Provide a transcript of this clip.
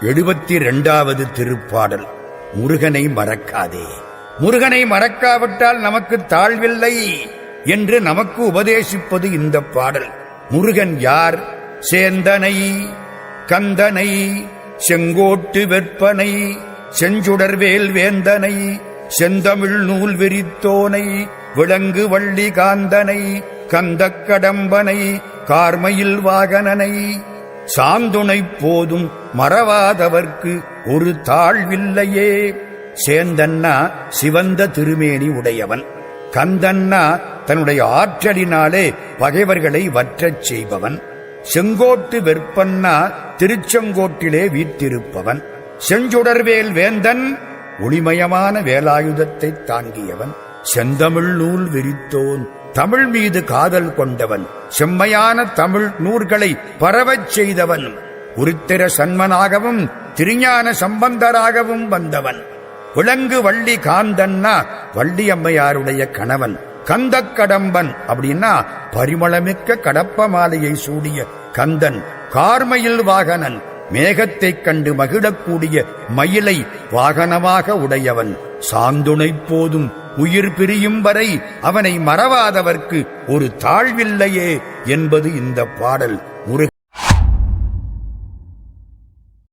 எழுபத்தி இரண்டாவது திருப்பாடல் முருகனை மறக்காதே. முருகனை மறக்காவிட்டால் நமக்கு தாழ்வில்லை என்று நமக்கு உபதேசிப்பது இந்த பாடல். முருகன் யார்? சேந்தனை கந்தனை செங்கோட்டு வெற்பனை செஞ்சுடர்வேல் வேந்தனை செந்தமிழ் நூல் விரித்தோனை விளங்கு வள்ளி காந்தனை கந்தக் கடம்பனை கார்மயில் வாகனனை சாந்துணை போதும் மறவாதவர்க்கு ஒரு தாழ்வில்லையே. சேந்தன்னா சிவந்த திருமேனி உடையவன். கந்தன்னா தன்னுடைய ஆற்றலினாலே பகைவர்களை வற்றச் செய்பவன். செங்கோட்டு வெற்பன்னா திருச்செங்கோட்டிலே வீற்றிருப்பவன். செஞ்சுடர்வேல் வேந்தன் ஒளிமயமான வேலாயுதத்தை தாங்கியவன். செந்தமிழ் நூல் விரித்தோன் தமிழ் மீது காதல் கொண்டவன். செம்மையான தமிழ் நூல்களை பரவச் செய்தவன். உருத்திர சன்மனாகவும் திருஞான சம்பந்தராகவும் வந்தவன். விலங்கு வள்ளி காந்தன்னா வள்ளி அம்மையாருடைய கணவன். கந்த கடம்பன் அப்படின்னா பரிமளமிக்க கடப்ப மாலையை சூடிய கந்தன். கார்மயில் வாகனன். மேகத்தைக் கண்டு மகிழக்கூடிய மயிலை வாகனமாக உடையவன். சாந்துணை போதும் உயிர் பிரியும் வரை அவனை மறவாதவர்க்கு ஒரு தாழ்வில்லையே என்பது இந்த பாடல். முருக